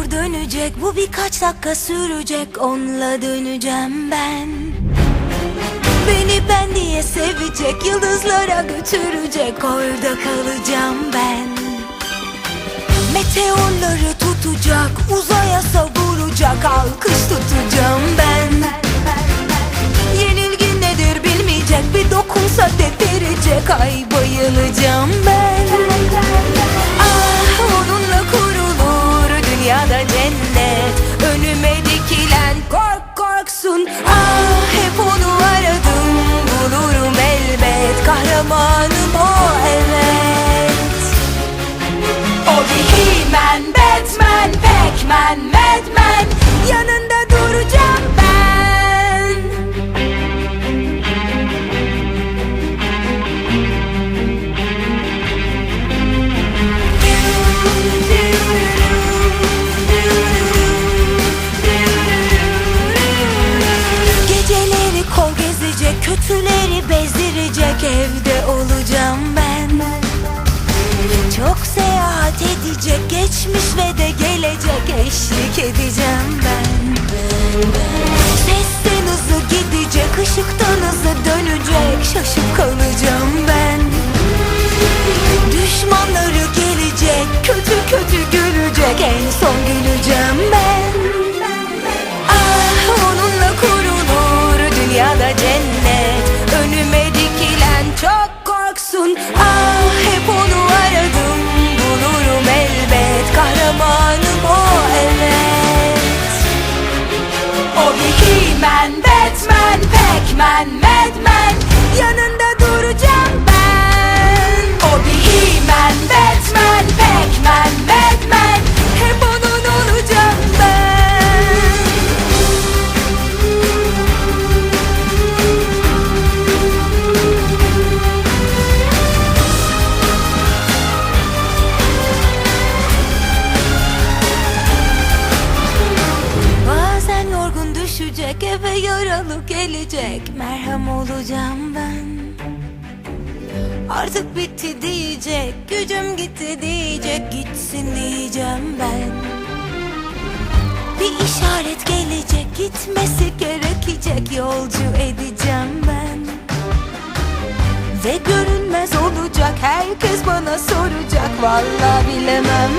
olur dönecek Bu birkaç dakika sürecek. Onunla döneceğim ben. Beni ben diye sevecek Yıldızlara götürecek. Orada kalacağım ben. Meteorları tutacak Uzaya savuracak. Alkış tutacağım ben. Yenilgi nedir bilmeyecek Bir dokunsa devirecek Ay bayılacağım ben kurulur Dünyada cennet Önüme dikilen kork korksun. Ah hep onu aradım. Bulurum elbet. Kahramanım o evet. O bir He-Man, Batman, Pac-Man, Madman Yanında kötüleri bezdirecek Evde olacağım ben. Çok seyahat edecek Geçmiş ve de gelecek Eşlik edeceğim ben. Sesten hızlı gidecek ışıktan hızlı dönecek Şaşıp kalacağım ben. Düşmanları çok korksun. Ah hep onu aradım. Bulurum elbet. Kahramanım o evet. O bir He-Man, Batman, Pac-Man, Madman Yanında düşecek eve yaralı gelecek. Merhem olacağım ben. Artık bitti diyecek gücüm gitti diyecek. Gitsin diyeceğim ben. Bir işaret gelecek gitmesi gerekecek. Yolcu edeceğim ben. Ve görünmez olacak herkes bana soracak. Vallahi bilemem